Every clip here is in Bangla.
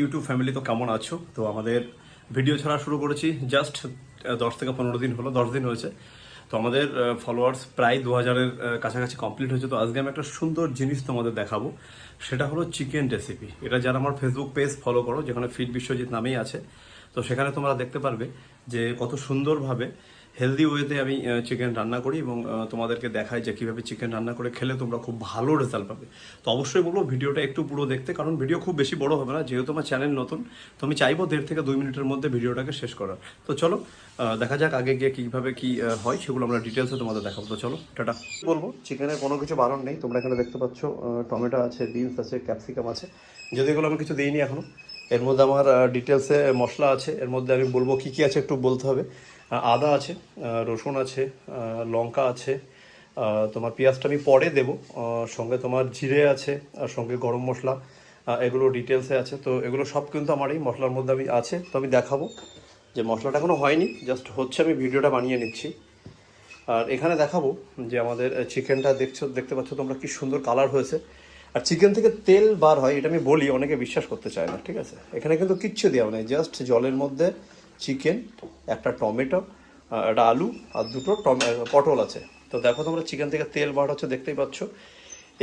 ইউটিউব ফ্যামিলি তো কেমন আছো? তো আমাদের ভিডিও ছাড়া শুরু করেছি। জাস্ট দশ থেকে পনেরো দিন হলো, দশ দিন হয়েছে। তো আমাদের ফলোয়ার্স প্রায় দু হাজারের কাছাকাছি কমপ্লিট হয়েছে। তো আজকে আমি একটা সুন্দর জিনিস তোমাদের দেখাবো। সেটা হলো চিকেন রেসিপি এটা যারা আমার ফেসবুক পেজ ফলো করো, যেখানে ফিড বিশ্বজিৎ নামেই আছে, তো সেখানে তোমরা দেখতে পারবে যে কত সুন্দরভাবে হেলদি ওয়েতে আমি চিকেন রান্না করি এবং তোমাদেরকে দেখাই যে কীভাবে চিকেন রান্না করে খেলে তোমরা খুব ভালো রেজাল্ট পাবে। তো অবশ্যই বলব ভিডিওটা একটু পুরো দেখতে, কারণ ভিডিও খুব বেশি বড় হবে না, যেহেতু আমার চ্যানেল নতুন, তো আমি চাইব দেড় থেকে দুই মিনিটের মধ্যে ভিডিওটাকে শেষ করার। তো চলো দেখা যাক আগে গিয়ে কীভাবে কি হয়, সেগুলো আমরা ডিটেলসে তোমাদের দেখাবো। তো চলো, টাটা। বলব চিকেনের কোনো কিছু বারণ নেই, তোমরা এখানে দেখতে পাচ্ছ টমেটো আছে বিনস আছে ক্যাপসিকাম আছে। যদি এগুলো আমি কিছু দিইনি এখনও এর মধ্যে আমার ডিটেলসে মশলা আছে, এর মধ্যে আমি বলব কি কি আছে একটু বলতে হবে। আদা আছে রসুন আছে লঙ্কা আছে তোমার পেঁয়াজটা আমি পরে দেবো সঙ্গে তোমার জিরে আছে, আর সঙ্গে গরম মশলা এগুলো ডিটেলসে আছে। তো এগুলো সব কিন্তু আমার এই মশলার মধ্যে আমি আছে, তো আমি দেখাবো যে মশলাটা এখনও হয়নি জাস্ট হচ্ছে আমি ভিডিওটা বানিয়ে নিচ্ছি। আর এখানে দেখাবো যে আমাদের চিকেনটা দেখছ, দেখতে পাচ্ছ তোমরা কি সুন্দর কালার হয়েছে। আর চিকেন থেকে তেল বার হয়, এটা আমি বলি, অনেকে বিশ্বাস করতে চায় না, ঠিক আছে? এখানে কিন্তু কিচ্ছু দেওয়া নেই, জাস্ট জলের মধ্যে চিকেন, একটা টমেটো একটা আলু আর দুটো পটল আছে। তো দেখো তোমরা চিকেন থেকে তেল বার হচ্ছে, দেখতেই পাচ্ছ।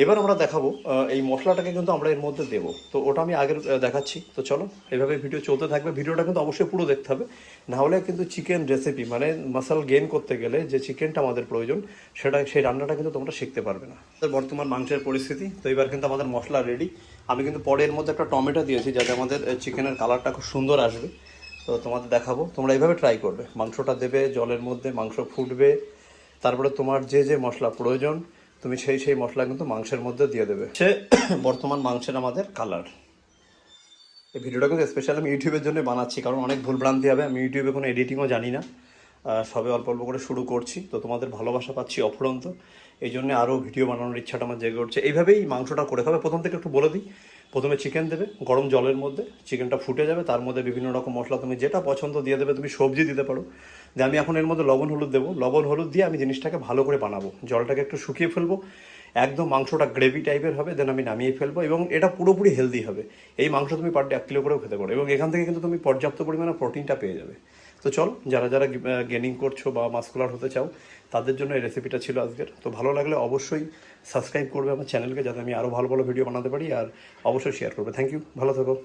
এবার আমরা দেখাবো এই মশলাটাকে কিন্তু আমরা এর মধ্যে দেবো। তো ওটা আমি আগের দেখাচ্ছি। তো চলো, এভাবে ভিডিও চলতে থাকবে। ভিডিওটা কিন্তু অবশ্যই পুরো দেখতে হবে। নাহলে কিন্তু চিকেন রেসিপি মানে মাসাল গেন করতে গেলে যে চিকেনটা আমাদের প্রয়োজন, সেটা, সেই রান্নাটা কিন্তু তোমরা শিখতে পারবে না। বর্তমান মাংসের পরিস্থিতি, তো এবার কিন্তু আমাদের মশলা রেডি আমি কিন্তু পরে এর মধ্যে একটা টমেটো দিয়েছি, যাতে আমাদের চিকেনের কালারটা খুব সুন্দর আসবে। তো তোমাদের দেখাবো। তোমরা এইভাবে ট্রাই করবে। মাংসটা দেবে জলের মধ্যে, মাংস ফুটবে। তারপরে তোমার যে যে মশলা প্রয়োজন তুমি সেই সেই মশলা কিন্তু মাংসের মধ্যে দিয়ে দেবে। সে বর্তমান মাংসের আমাদের কালার এই ভিডিওটা কিন্তু স্পেশাল আমি ইউটিউবের জন্য বানাচ্ছি, কারণ অনেক ভুল ভ্রান্তি হবে। আমি ইউটিউবে কোনো এডিটিংও জানি না। সবে অল্প অল্প করে শুরু করছি, তো তোমাদের ভালোবাসা পাচ্ছি অফুরন্ত। এই জন্য আরও ভিডিও বানানোর ইচ্ছাটা আমার জেগে উঠছে। এইভাবেই মাংসটা করে খাবে। প্রথম থেকে একটু বলে দিই প্রথমে চিকেন দেবে, গরম জলের মধ্যে চিকেনটা ফুটে যাবে, তার মধ্যে বিভিন্ন রকম মশলা তুমি যেটা পছন্দ দিয়ে দেবে, তুমি সবজি দিতে পারো। যে আমি এখন এর মধ্যে লবণ হলুদ দেবো। লবণ হলুদ দিয়ে আমি জিনিসটাকে ভালো করে বানাবো। জলটাকে একটু শুকিয়ে ফেলব। একদম মাংসটা গ্রেভি টাইপের হবে দেন আমি নামিয়ে ফেলব এবং এটা পুরোপুরি হেলদি হবে। এই মাংস তুমি পার ডে এক কিলো করেও খেতে পারো এবং এখান থেকে কিন্তু তুমি পর্যাপ্ত পরিমাণে প্রোটিনটা পেয়ে যাবে। তো চল, যারা যারা গেনিং করছ বা মাস্কুলার হতে চাও, তাদের জন্য এই রেসিপিটা ছিল আজকের। তো ভালো লাগলে অবশ্যই সাবস্ক্রাইব করবে আমার চ্যানেলকে যাতে আমি আরও ভালো ভালো ভিডিও বানাতে পারি, আর অবশ্যই শেয়ার করবে। থ্যাংক ইউ ভালো থাকো।